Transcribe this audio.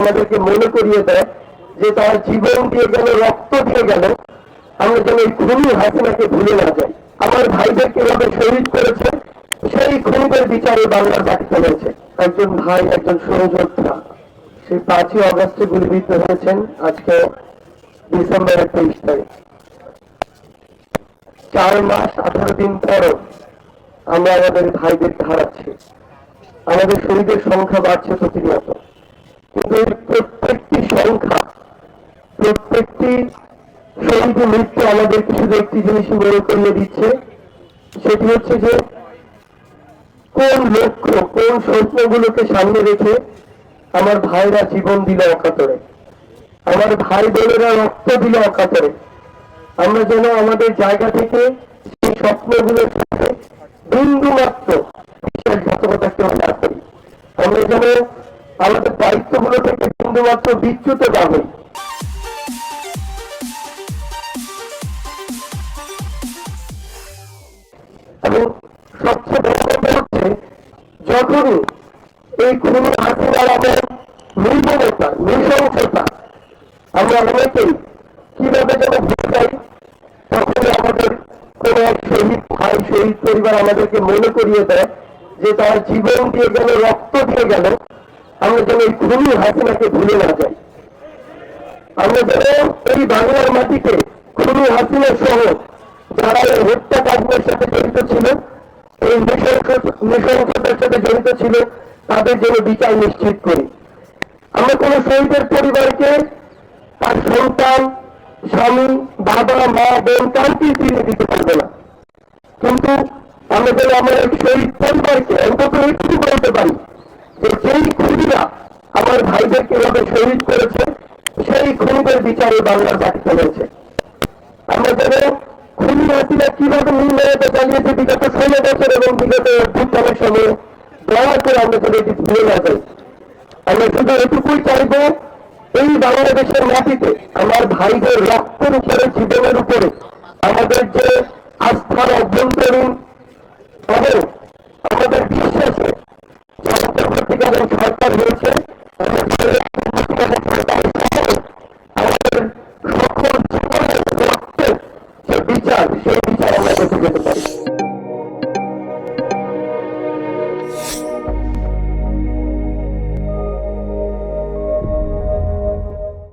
আমাদেরকে মনে করিয়ে দেয় যে তার জীবন দিয়ে গেল রক্ত দিয়ে গেল, আমরা যেন এই খুনি হাসিনাকে ভুলে না যাই। আমার ভাইদেরকে এভাবে শহীদ করেছে, সেই খুনিদের বিচারে বাংলার মাটিতে হয়েছে একজন ভাই, একজন সহযোদ্ধা, সেই পাঁচই অগস্টে গুলিবিদ্ধ হয়েছেন, আজকে ডিসেম্বরের তেইশ তারিখ। চার মাস আঠারো দিন পরও আমরা আমাদের ভাইদেরকে হারাচ্ছি। আমাদের শহীদের সংখ্যা বাড়ছে প্রতিনিয়ত। কিন্তু প্রত্যেকটি সংখ্যা, প্রত্যেকটি শহীদ মৃত্যু আমাদেরকে শুধু একটি জিনিস মনে করিয়ে দিচ্ছে, সেটি হচ্ছে যে কোন লক্ষ্য, কোন স্বপ্নগুলোকে সামনে রেখে আমার ভাইরা জীবন দিল অকাতরে। আমার ভাই বোনেরা রক্ত দিল অকাতরে। আমরা যেন আমাদের জায়গা থেকে সেই স্বপ্নগুলোর সাথে বিন্দু মাত্র বিশ্বাসঘাতকতা কেউ না করি আমরা যেন আমাদের দায়িত্বগুলো থেকে বিন্দু মাত্র বিচ্যুত হই এবং সবচেয়ে বড় হচ্ছে, যখনই এই খুনি হাসিনার আমার নির্মমতা, নৃশংসতা, আমরা অনেকেই কীভাবে যেন ভুলে যাই, তখনই আমাদের কোন এক শহীদ, ভাই শহীদ পরিবার আমাদেরকে মনে করিয়ে দেয় যে তার জীবন দিয়ে গেল রক্ত দিয়ে গেল আমরা যেন এই খুনি হাসিনাকে ভুলে না যাই। আমরা যেন এই বাংলার মাটিতে খুনি হাসিনা সহ যারা এই হত্যাকাণ্ডের সাথে জড়িত ছিল, এই নৃশংসতার সাথে জড়িত ছিল, তাদের জন্য বিচার নিশ্চিত করি। আমরা কোন শহীদের পরিবারকে তার সন্তান, স্বামী, বাবা, মা, বোন কাউকেই ফিরিয়ে দিতে পারব না। কিন্তু আমরা যেন আমার এই শহীদ পরিবারকে অন্তত একটু বলতে পারি যে খুনিরা আমার ভাইদের কীভাবে শহীদ করেছে, সেই খুনিদের বিচারে বাংলার মাটিতে হয়েছে আমরা যেন খুনি হাসিনা কীভাবে নির্ণয়তা চালিয়েছে বিগত ষোলো বছর এবং বিগত অভ্যুত্থানের সময়। দয়া করে আমরা যেন এটি ভুলে না যাই, আমরা শুধু এটুকুই চাইব, এই বাংলাদেশের মাটিতে আমার ভাইদের রক্তের উপরে, জীবনের উপরে আমাদের যে আস্থার অভ্যন্তরীণ এবং আমাদের বিশ্বাসে অন্তর্বর্তীকালীন সরকার Gracias.